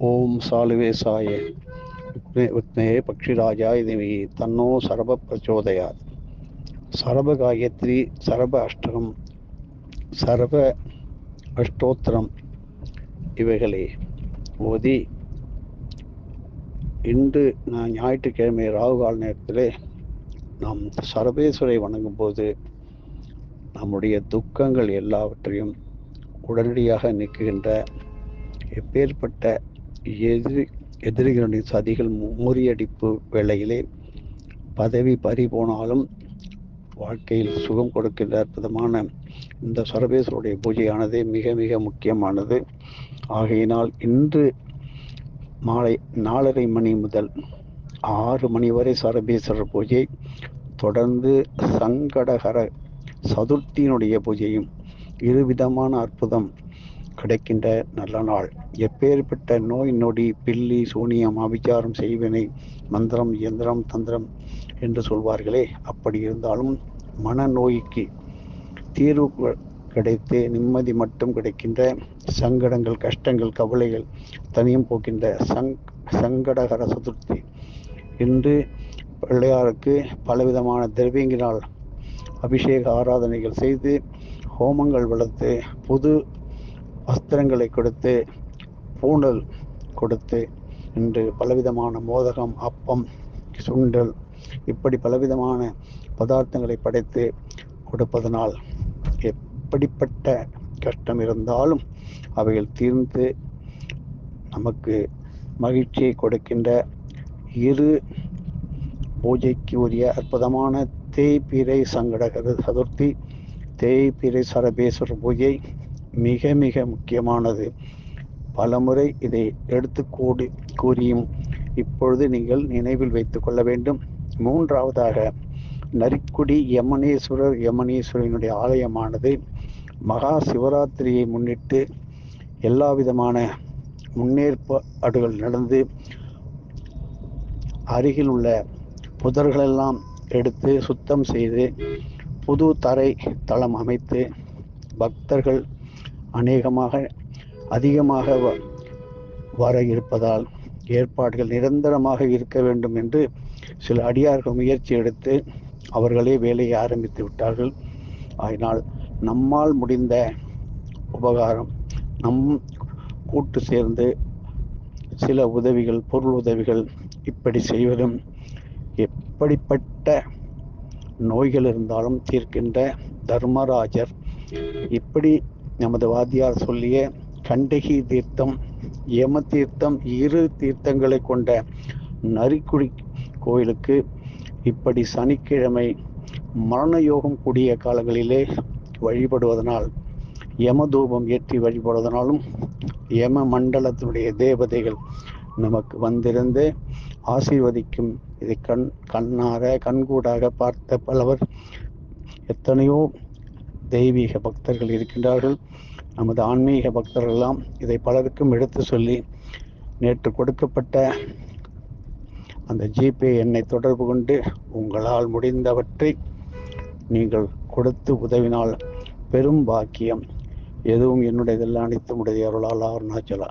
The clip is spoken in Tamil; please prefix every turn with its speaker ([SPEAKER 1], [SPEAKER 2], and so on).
[SPEAKER 1] ஓம் சாலுவேசாய. விக்னே விக்னே பக்ஷிராஜாய தேவி தன்னோ சரப பிரச்சோதயாத் சரப காயத்ரி சரப அஷ்டகம் சரப அஷ்டோத்திரம் இவைகளை. ஓதி இன்று நான் ஞாயிற்றுக்கிழமை ராகுகால் நேரத்திலே நாம் சரபேஸ்வரை வணங்கும் போது நம்முடைய துக்கங்கள் எல்லாவற்றையும் உடனடியாக நீக்குகின்ற எப்பேற்பட்ட எதிரி எதிரிகளுடைய சதிகள் முறியடிப்பு வேளையிலே பதவி பறி போனாலும் வாழ்க்கையில் சுகம் கொடுக்கின்ற அற்புதமான இந்த சரபேஸ்வருடைய பூஜையானது மிக மிக முக்கியமானது. ஆகையினால் இன்று மாலை நாலரை மணி முதல் ஆறு மணி வரை சரபேஸ்வரர் பூஜை தொடர்ந்து சங்கடகர சதுர்த்தியினுடைய பூஜையும் இருவிதமான அற்புதம் கிடைக்கின்ற நல்ல நாள். எப்பேற்பட்ட நோய் நொடி பில்லி சூனியம் அபிச்சாரம் செய்வினை மந்திரம் இயந்திரம் தந்திரம் என்று சொல்வார்களே அப்படி இருந்தாலும் மனநோய்க்கு தீர்வு கிடைத்து நிம்மதி மட்டும் கிடைக்கின்ற சங்கடங்கள் கஷ்டங்கள் கவலைகள் தனியும் போக்கின்ற சங் சங்கடகர சதுர்த்தி இன்று பிள்ளையாருக்கு பலவிதமான திரவியங்கினால் அபிஷேக ஆராதனைகள் செய்து ஹோமங்கள் வளர்த்து புது வஸ்திரங்களை கொடுத்து பூண்டல் கொடுத்து இன்று பலவிதமான மோதகம் அப்பம் சுண்டல் இப்படி பலவிதமான பதார்த்தங்களை படைத்து கொடுப்பதனால் எப்படிப்பட்ட கஷ்டம் இருந்தாலும் அவைகள் தீர்ந்து நமக்கு மகிழ்ச்சியை கொடுக்கின்ற இரு பூஜைக்கு உரிய அற்புதமான தேய்பிரை சங்கடகர சதுர்த்தி தேய்பிரை சரபேஸ்வரர் பூஜை மிக மிக முக்கியமானது. பலமுறை இதை எடுத்து கூடி கூறியும் இப்பொழுது நீங்கள் நினைவில் வைத்துக் கொள்ள வேண்டும். மூன்றாவதாக நரிக்குடி யமனேஸ்வரர் யமனேஸ்வரனுடைய ஆலயமானது மகா சிவராத்திரியை முன்னிட்டு எல்லா விதமான முன்னேற்பாடுகள் நடந்து அருகில் உள்ள புதர்களெல்லாம் எடுத்து சுத்தம் செய்து புது தரை தளம் அமைத்து பக்தர்கள் அநேகமாக அதிகமாக வர இருப்பதால் ஏற்பாடுகள் நிரந்தரமாக இருக்க வேண்டும் என்று சில அடியார்கள் முயற்சி எடுத்து அவர்களே வேலையை ஆரம்பித்து விட்டார்கள். அதனால் நம்மால் முடிந்த உபகாரம் நம் கூட்டு சேர்ந்து சில உதவிகள் பொருள் உதவிகள் இப்படி செய்வதும் எப்படிப்பட்ட நோய்கள் இருந்தாலும் தீர்க்கின்ற தர்மராஜர் இப்படி நமது வாத்தியார் சொல்லிய கண்டகி தீர்த்தம் யம தீர்த்தம் இரு தீர்த்தங்களை கொண்ட நரிக்குடி கோயிலுக்கு இப்படி சனிக்கிழமை மரண யோகம் கூடிய காலங்களிலே வழிபடுவதனால் யமதூபம் ஏற்றி வழிபடுவதனாலும் யம மண்டலத்தினுடைய தேவதைகள் நமக்கு வந்திருந்து ஆசீர்வதிக்கும். இதை கண் கண்ணார கண்கூடாக பார்த்த பலவர் எத்தனையோ தெய்வீக பக்தர்கள் இருக்கின்றார்கள். நமது ஆன்மீக பக்தர்கள் எல்லாம் இதை பலருக்கும் எடுத்து சொல்லி நேற்று கொடுக்கப்பட்ட அந்த ஜிபே எண்ணை தொடர்பு கொண்டு உங்களால் முடிந்தவற்றை நீங்கள் கொடுத்து உதவினால் பெரும் பாக்கியம். எதுவும் என்னுடையதெல்லாம் அனைத்து உடைய அருளால் அருணாச்சலா